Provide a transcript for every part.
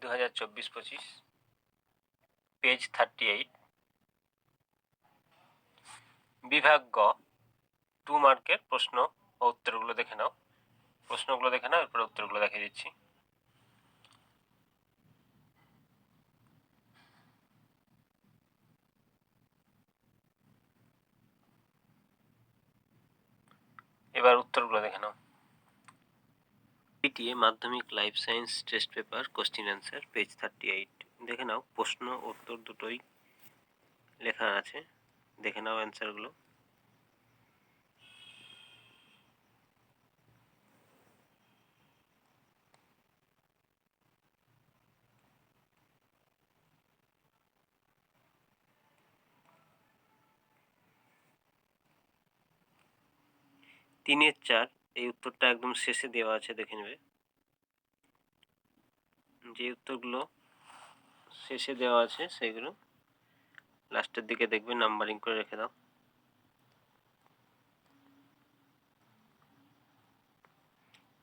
দু হাজার চব্বিশ পঁচিশ পেজ থার্টি এইট বিভাগ গ টু মার্কের প্রশ্ন ও উত্তরগুলো দেখে নাও। প্রশ্নগুলো দেখে নাও, এরপরে উত্তরগুলো দেখিয়ে দিচ্ছি। এবার উত্তরগুলো দেখে নাও। PTA Madhyamik life science test paper question answer page thirty eight দেখে নাও, প্রশ্ন, উত্তর দুটোই লেখা আছে। দেখে নাও অ্যান্সারগুলো তিনের চার এই উত্তরটা একদম শেষে দেওয়া আছে, দেখে নেবে। যে উত্তরগুলো শেষে দেওয়া আছে সেগুলো লাস্টের দিকে দেখবে নাম্বারিং করে রেখে দাও।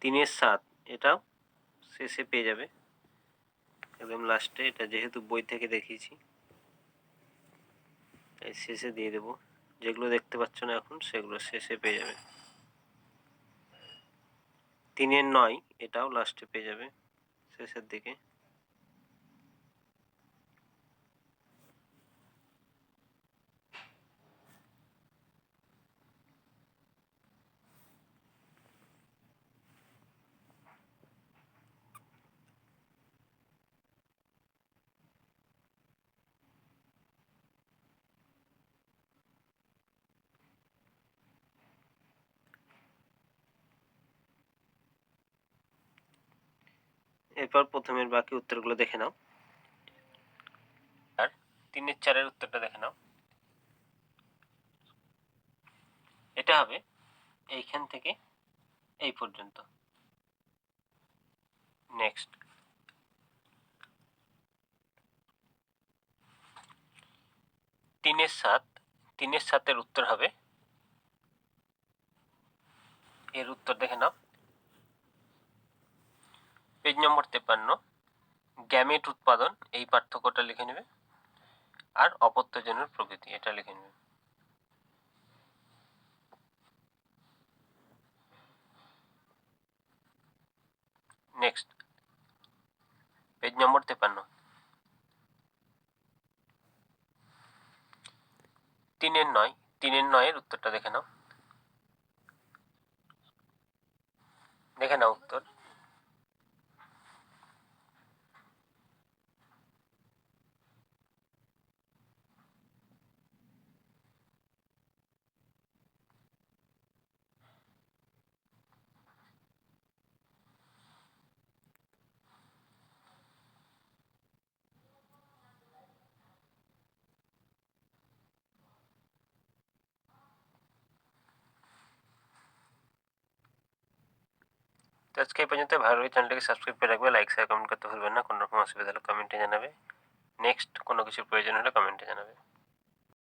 তিনের সাত, এটাও শেষে পেয়ে যাবে। একদম লাস্টে, এটা যেহেতু বই থেকে দেখিয়েছি, তাই শেষে দিয়ে দেবো। যেগুলো দেখতে পাচ্ছ না এখন, সেগুলো শেষে পেয়ে যাবে। তিনের নয় এটাও লাস্টে পেয়ে যাবে শেষের দিকে। এরপর প্রথমের বাকি উত্তরগুলো দেখে নাও। আর তিনের চারের উত্তরটা দেখে নাও। এটা হবে এইখান থেকে এই পর্যন্ত। নেক্সট তিনের সাত, তিনের সাতের উত্তর হবে। এর উত্তর দেখে নাও। Page number তেপান্ন। গ্যামেট উৎপাদন, এই পার্থক্যটা লিখে নেবে। আর অপত্যজনের প্রকৃতি, এটা লিখে নেবে। নেক্সট পেজ নম্বর তেপান্ন। তিনের নয়, তিনের নয়ের উত্তরটা দেখে নাও। দেখে নাও উত্তর। তো আজকে এই পর্যন্ত ভালো লাগে চ্যানেলটাকে সাবস্ক্রাইব করে রাখবে। লাইক শেয়ার কমেন্ট করতে ভুলবেন না। কোনো রকম অসুবিধা হলে কমেন্টে জানাবে। নেক্সট কোনো কিছু প্রয়োজন হলে কমেন্টে জানাবে।